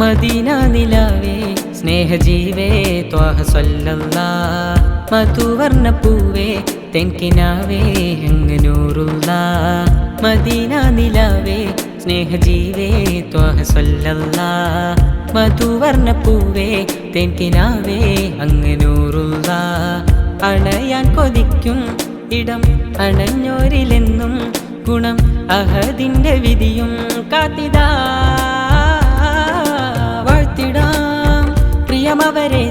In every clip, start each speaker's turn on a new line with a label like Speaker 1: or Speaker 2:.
Speaker 1: Medina നിലാവേ സ്നേഹജീവേ ത്വാഹ സ്വല്ലല്ലാ. മധുവർണ പൂവേ തെൻകിനാവേ അങ്ങനൂറുള്ള Medina നിലാവേ സ്നേഹജീവേ ത്വാഹ സ്വല്ലല്ലാ. മധുവർണ പൂവേ തെൻകിനാവേ അങ്ങനൂറുള്ള അണയാൻ കൊതിക്കും ഇടം അണഞ്ഞോരിലെന്നും ഗുണം അഹദിന്റെ വിധിയും കാത്തിതാ.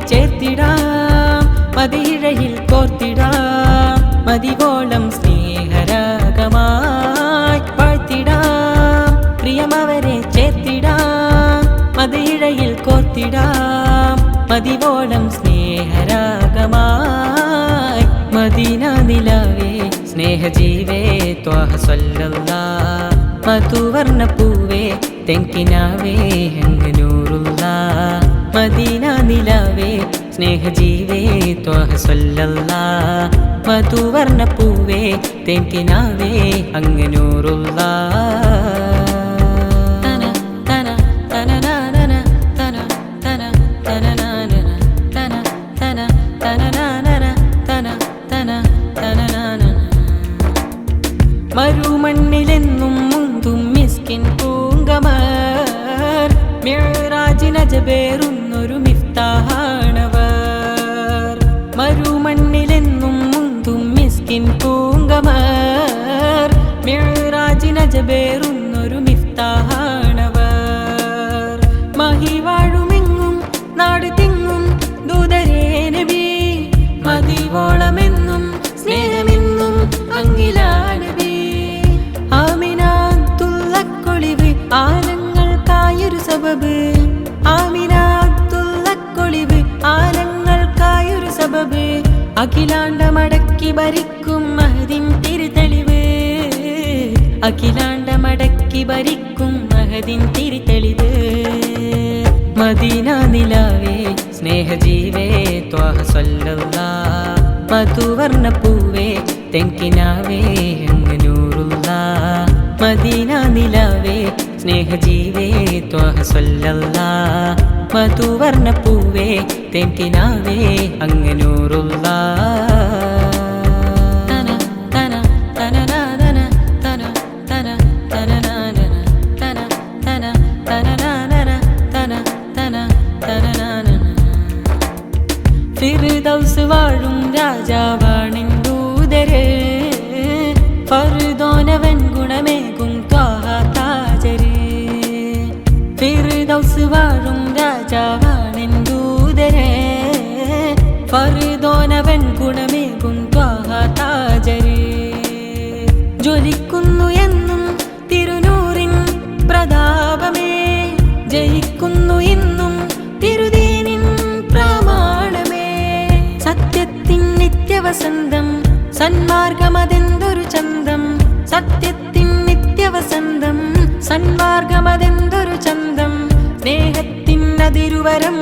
Speaker 1: ചേർത്തിടാം. മതിഴയിൽ കോർത്തിടാം. മതികോളം സ്നേഹരാഗമായി വാഴ്ത്തിടാം. പ്രിയമവരെ ചേർത്തിടാം. മതിഴയിൽ കോർത്തിടാം. മതിവോളം സ്നേഹരാഗമായി. മദീന നിലാവേ സ്നേഹജീവേ ത്വഹ സ്വല്ലല്ലാ മധുവർണ പൂവേ തെങ്കിനാവേ നിലാവേ സ്നേഹ ജീവേ ത്വഹ സ്വല്ലല്ലാ. മധുവർണ പൂവേ തേൻ കിനാവേ അങ്ങനൂറുള്ള. അഖിലാണ്ട മടക്കി ഭരിക്കും മഹദിൻ തിരുതെളിവ്. അഖിലാണ്ടമടക്കി ഭരിക്കും മഹദിൻ തിരുതെളിവ്. മദീന നിലാവേ സ്നേഹജീവേ ത്വാഹ സ്വല്ലല്ലാ മധുവർണ പൂവേ തെങ്കിനാവേ എങ്ങനൂറുള്ള മദീന നിലാവേ സ്നേഹജീവേ ത്വഹ സൊല്ലല്ലാ മധുവർണ പൂവേ തെറ്റിനാവേ അങ്ങനൂറുള്ള. ഫിർദൗസ് വാഴും രാജാവാണിൻ ദൂതര്. ഫർ ഫർദോനവൻ ഗുണമേകും ത്വാഹാജര് ജ്വലിക്കുന്നു എന്നും തിരുനൂറിൻ പ്രതാപമേ. ജയിക്കുന്നു ഇന്നും തിരുതീനിൻ പ്രമാണമേ. സത്യത്തിൻ നിത്യവസന്തം സന്മാർഗമതെന്തൊരു ചന്തം. സത്യത്തിൻ നിത്യവസന്തം സന്മാർഗമതെന്തൊരു ചന്തം. സ്നേഹത്തിൻ അതിരുവരമ്പുകളില്ലാത്തൊരു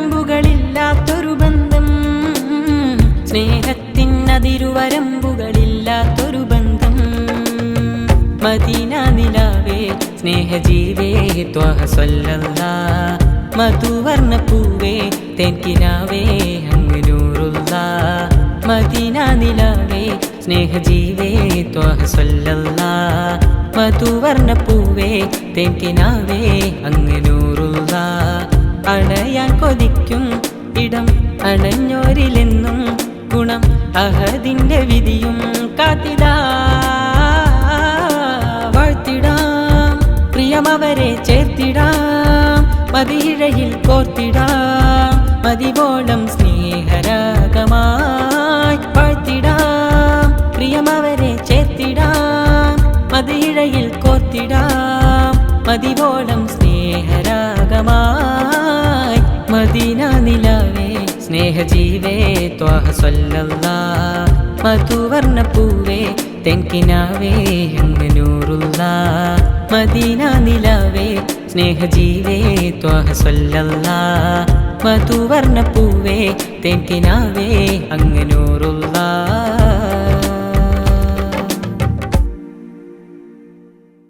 Speaker 1: സ്നേഹത്തിൻ അതിരുവരമ്പുകളില്ലാത്തൊരു ബന്ധം. മദീന നിലാവേ സ്നേഹജീവേ ത്വഹ സ്വല്ലല്ലാ മധുവർണ പൂവേ തെൻകിനാവേ അങ്ങനൂറുള്ള മദീന നിലാവേ സ്നേഹജീവേ ത്വഹ മധുവർണ പൂവേ തെൻകിനാവേ അങ്ങനൂറുള്ള അണയാൻ കൊതിക്കും ഇടം അണഞ്ഞോരിലെന്നും ഗുണം അഹദിന്റെ വിധിയും കാത്തിടാം. വാഴ്ത്തിടാം പ്രിയമവരെ ചേർത്തിടാം മതിയിഴയിൽ കോർത്തിടാം മതിവോളം സ്നേഹരാഗമായി വാഴ്ത്തിടാം പ്രിയമവരെ ചേർത്തിടാം മതിയിഴയിൽ കോർത്തിടാം മതിവോളം സ്നേഹരാഗമായി മദീന നിലാവേ. സ്നേഹജീവേ ത്വാഹ സ്വല്ലല്ലാ. മധുവർണ പൂവേ തെൻകിനാവേ അങ്ങനൂറുള്ള മദീന നിലാവേ സ്നേഹജീവേ ത്വാഹ സ്വല്ലല്ലാ. മധുവർണ പൂവേ തെൻകിനാവേ അങ്ങനൂറുള്ള.